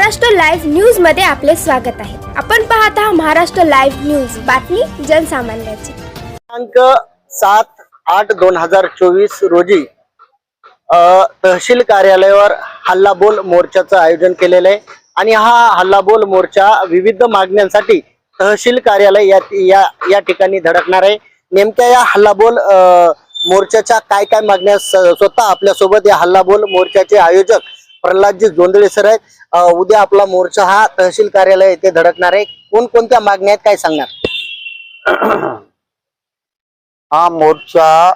Maharashtra live न्यूजमध्ये आपले स्वागत आहे. आपण पाहत आहात महाराष्ट्र लाईव्ह न्यूज. बातमी जनसामान्याची. दिनांक सात आठ दोन हजार चोवीस रोजी तहसील कार्यालयावर हल्लाबोल मोर्चाचं आयोजन केलेलं आहे. आणि हा हल्लाबोल मोर्चा विविध मागण्यांसाठी तहसील कार्यालय या या या ठिकाणी धडकणार आहे. नेमक्या या हल्लाबोल अ, मोर्चाच्या काय काय मागण्या स्वतः आपल्यासोबत या हल्लाबोल मोर्चाचे आयोजक प्रल्हादजी जोंधळे सर आहेत. उद्या आपला मोर्चा हा तहसील कार्यालय येथे धडकणार आहे. कोणकोणत्या मागण्या आहेत काय सांगणार? हा मोर्चा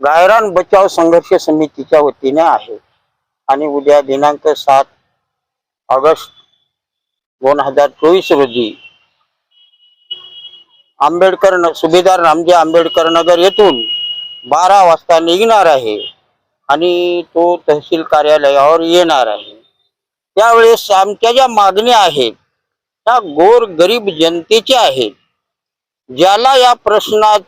गायरान बचाव संघर्ष समितीच्या वतीने आहे. आणि उद्या दिनांक सात ऑगस्ट दोन हजार चोवीस रोजी आंबेडकर सुभेदार रामजी आंबेडकर नगर येथून बारा वाजता निघणार आहे. आणि तो तहसील कार्यालयावर येणार आहे. त्यावेळेस आमच्या ज्या मागण्या आहेत त्या गोर गरीब जनतेच्या आहेत. ज्याला या प्रश्नात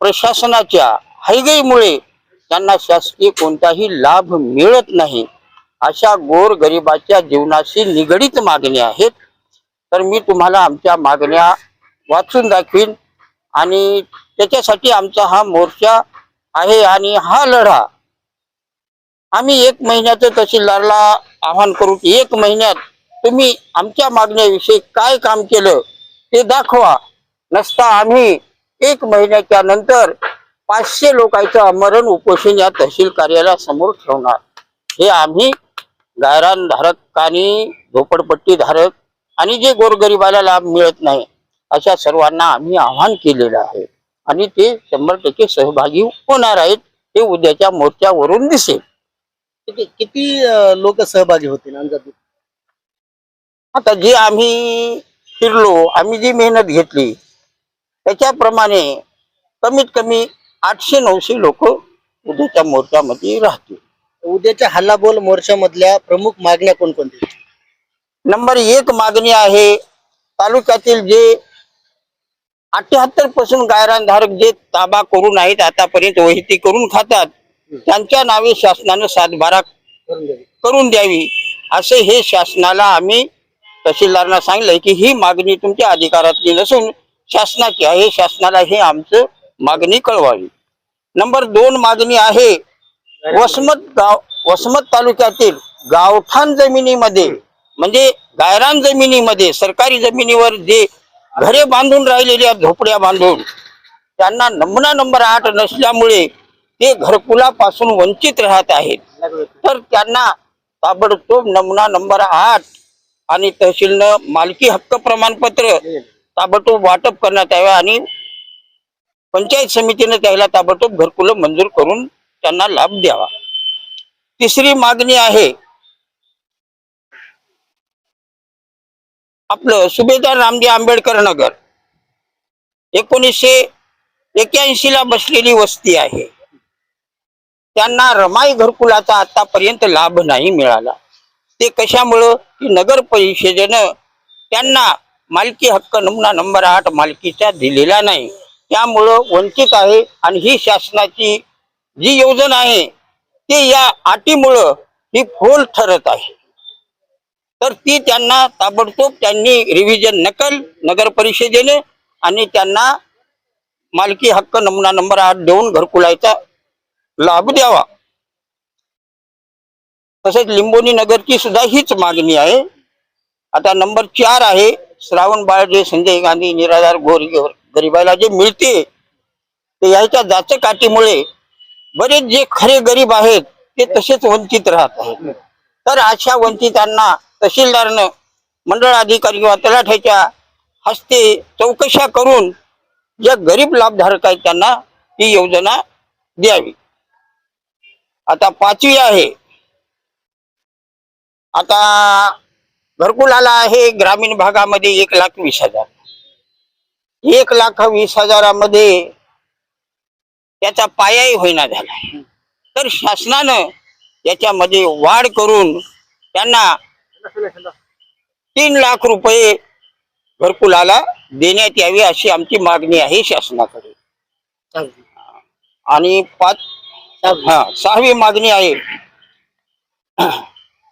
प्रशासनाच्या हायगईमुळे त्यांना शासकीय कोणताही लाभ मिळत नाही अशा गोर गरिबाच्या जीवनाशी निगडीत मागण्या आहेत. तर मी तुम्हाला आमच्या मागण्या वाचून दाखवीन आणि त्याच्यासाठी आमचा हा मोर्चा आहे आणि हा लढा आम्ही एक महिन्याचं तहसीलदारला आवाहन करू की एक महिन्यात तुम्ही आमच्या मागण्याविषयी काय काम केलं ते दाखवा. नसता आम्ही एक महिन्याच्या नंतर पाचशे लोकांचं अमरण उपोषण या तहसील कार्यालयासमोर ठेवणार. हे आम्ही गायरान धारक आणि झोपडपट्टी धारक आणि जे गोरगरिबाला लाभ मिळत नाही अशा सर्वांना आम्ही आवाहन केलेलं आहे. आणि ते शंभर टक्के सहभागी होणार आहेत हे उद्याच्या मोर्चावरून दिसेल. किती किती लोक सहभागी होतील आता जे आम्ही फिरलो आम्ही जी मेहनत घेतली त्याच्याप्रमाणे कमीत कमी आठशे नऊशे लोक उद्याच्या मोर्चामध्ये राहतील. उद्याच्या हल्लाबोल मोर्चामधल्या प्रमुख मागण्या कोणकोणत्या नंबर एक मागणी आहे तालुक्यातील जे अठ्याहत्तरपासून गायरानधारक जे ताबा करून आहेत आतापर्यंत वहिती करून खातात त्यांच्या नावे शासनानं सातबारा करून द्यावी. असे हे शासनाला आम्ही तहसीलदारांना सांगितलंय की ही मागणी तुमच्या अधिकारातली नसून शासनाची आहे शासनाला हे आमचं मागणी कळवावी नंबर दोन मागणी आहे वसमत गाव वसमत तालुक्यातील गावठाण जमिनीमध्ये म्हणजे गायरान जमिनीमध्ये सरकारी जमिनीवर जे घरे बांधून राहिलेल्या आहेत, झोपड्या बांधून त्यांना नमुना नंबर आठ नसल्यामुळे ते घरकुलापासून वंचित राहत आहेत. तर त्यांना ताबडतोब नमुना नंबर आठ आणि तहसीलनं मालकी हक्क प्रमाणपत्र ताबडतोब वाटप करण्यात यावं आणि पंचायत समितीने त्याला ताबडतोब घरकुलं मंजूर करून त्यांना लाभ द्यावा. तिसरी मागणी आहे आपलं सुभेदार रामजी आंबेडकर नगर. एकोणीसशे एक्याऐंशी ला बसलेली वस्ती आहे. त्यांना रमाई घरकुलाचा आतापर्यंत लाभ नाही मिळाला. ते कशामुळं? की नगर परिषदेनं त्यांना मालकी हक्क नमुना नंबर आठ मालकीचा दिलेला नाही. त्यामुळं वंचित आहे आणि ही शासनाची जी योजना आहे ते या अटीमुळं ही फोल ठरत आहे. तर ती त्यांना ताबडतोब त्यांनी रिव्हिजन नकल नगर परिषदेने आणि त्यांना मालकी हक्क नमुना नंबर आठ देऊन घरकुलायचा लाभ द्यावा. तसेच लिंबोनी नगरची सुद्धा हीच मागणी आहे. आता नंबर चार आहे श्रावण बाळजे संजय गांधी निराधार गोर गरिबाला जे मिळते ते याच्या जाचकाठीमुळे बरेच जे खरे गरीब आहेत ते तसेच वंचित राहत आहेत. तर अशा वंचितांना तहसीलदारनं मंडळ अधिकारी किंवा तलाठ्याच्या हस्ते चौकशा करून ज्या गरीब लाभधारक आहेत त्यांना ती योजना द्यावी. आता पाचवी आहे. आता घरकुलाला आहे ग्रामीण भागामध्ये एक लाख वीस हजार. एक लाख वीस हजारामध्ये त्याचा पायाही होईना झाला. तर शासनानं याच्यामध्ये वाढ करून त्यांना तीन लाख रुपये घरकुलाला देण्यात यावी अशी आमची मागणी आहे शासनाकडे. आणि पाच हा सहावी मागणी आहे.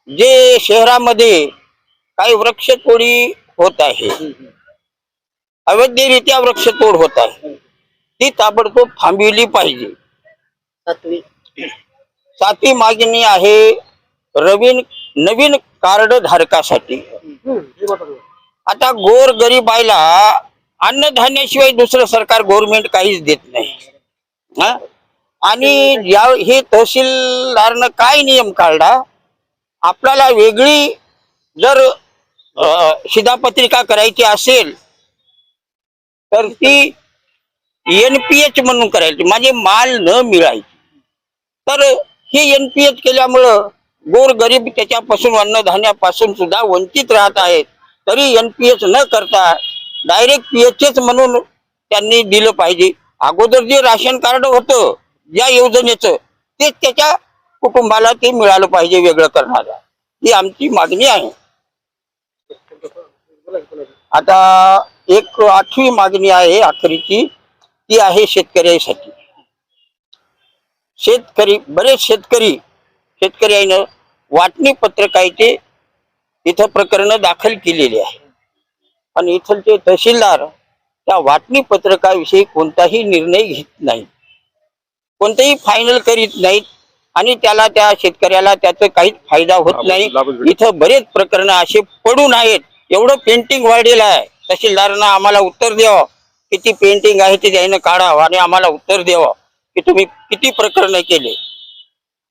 जे शहरामध्ये काही वृक्षतोडी होत आहे अवैधरित्या वृक्षतोड होत आहे ती ताबडतोब थांबविली पाहिजे. सातवी. सातवी मागणी आहे रवीन नवीन कार्ड धारकासाठी आता गोर गरीबायला अन्नधान्याशिवाय दुसरं सरकार गव्हर्नमेंट काहीच देत नाही. हा? आणि या हे तहसीलदारनं काय नियम काढला? आपल्याला वेगळी जर शिधापत्रिका करायची असेल तर ती एनपीएच म्हणून करायची म्हणजे माल न मिळायची. तर हे एनपीएच केल्यामुळं गोर गरीब त्याच्यापासून अन्नधान्यापासून सुद्धा वंचित राहत आहेत. तरी एनपीएच न करता डायरेक्ट पीएचएच म्हणून त्यांनी दिलं पाहिजे. अगोदर जे राशन कार्ड होतं या योजनेचं ते त्याच्या कुटुंबाला ते मिळालं पाहिजे वेगळं करणारा. ही आमची मागणी आहे. आता एक आठवी मागणी आहे अखेरीची ती आहे शेतकऱ्यासाठी. शेतकरी बरेच शेतकरी शेतकऱ्यानं वाटणी पत्रकाचे इथं प्रकरण दाखल केलेली आहे. पण इथलचे तहसीलदार त्या वाटणी पत्रकाविषयी कोणताही निर्णय घेत नाही कोणताही फायनल करीत नाहीत. आणि त्याला त्या शेतकऱ्याला त्याचा काहीच फायदा होत नाही. इथं बरेच प्रकरण असे पडून आहेत एवढं पेंटिंग वाढलेलं आहे. तहसीलदारांना आम्हाला उत्तर द्यावं. किती पेंटिंग आहे ते त्यानं काढावं आणि आम्हाला उत्तर द्यावं की तुम्ही किती प्रकरण केले.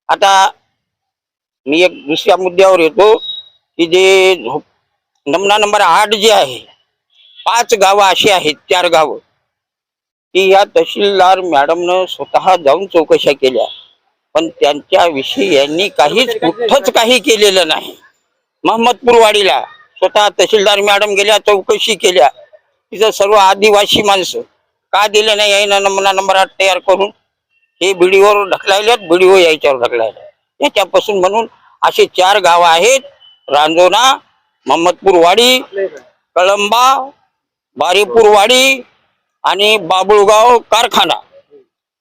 आता मी एक दुसऱ्या मुद्द्यावर येतो की जे नमुना नंबर आठ जे आहे पाच गावं अशी आहेत चार गावं. की या तहसीलदार मॅडमनं स्वतः जाऊन चौकशा केल्या. पण त्यांच्याविषयी यांनी काहीच कुठंच काही केलेलं नाही. महम्मदपूरवाडीला स्वतः तहसीलदार मॅडम गेल्या चौकशी केल्या. तिथं सर्व आदिवासी माणसं का दिलं नाही यायनं नमुना नंबर आठ तयार करून? हे बीडीओवर ढकलायलेत बीडीओ यायच्यावर ढकलायला याच्यापासून म्हणून असे चार गाव आहेत रांजोना महम्मदपूरवाडी कळंबा बारीपूरवाडी आणि बाबुळगाव कारखाना.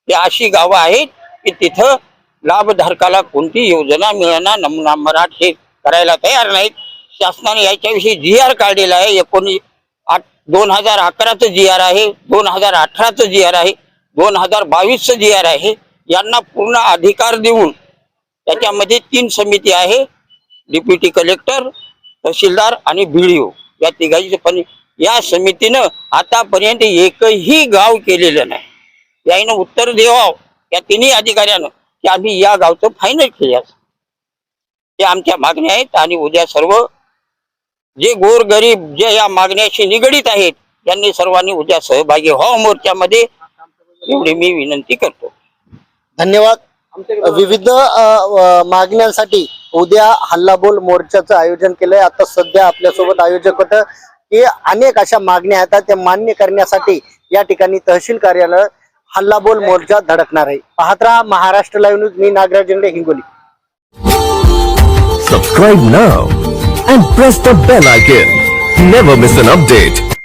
हे अशी गावं आहेत की तिथं लाभधारकाला कोणती योजना मिळणार नमुना मराठ हे करायला तयार नाहीत. शासनाने याच्याविषयी जी आर काढलेला आहे. एकोणीस आठ दोन हजार अकराचं जी आर आहे दोन हजार अठराचं जी आर आहे दोन हजार बावीसचं जी आर आहे. यांना पूर्ण अधिकार देऊन त्याच्यामध्ये तीन समिती आहे. डिप्युटी कलेक्टर तहसीलदार आणि बीडीओ या तिघांची पण या समितीनं आतापर्यंत एकही गाव केलेलं नाही. याईनं उत्तर देवाव. या तिन्ही अधिकाऱ्यानं की आम्ही या गावचं फायनल केल्यास ते आमच्या मागण्या आहेत आणि उद्या सर्व जे गोरगरीब जे या मागण्याशी निगडीत आहेत त्यांनी सर्वांनी उद्या सहभागी व्हावं मोर्चामध्ये एवढी मी विनंती करतो. धन्यवाद. विविध मागण्यांसाठी उद्या हल्लाबोल मोर्चाचं आयोजन केलंय. आता सध्या आपल्यासोबत आयोजक होतं की अनेक अशा मागण्या आहेत त्या मान्य करण्यासाठी या ठिकाणी तहसील कार्यालय हल्लाबोल मोर्चा धडकणार आहे. पाहत राहा Maharashtra live news me Nagraj Jende Hingoli. Subscribe now and press the bell icon never miss an update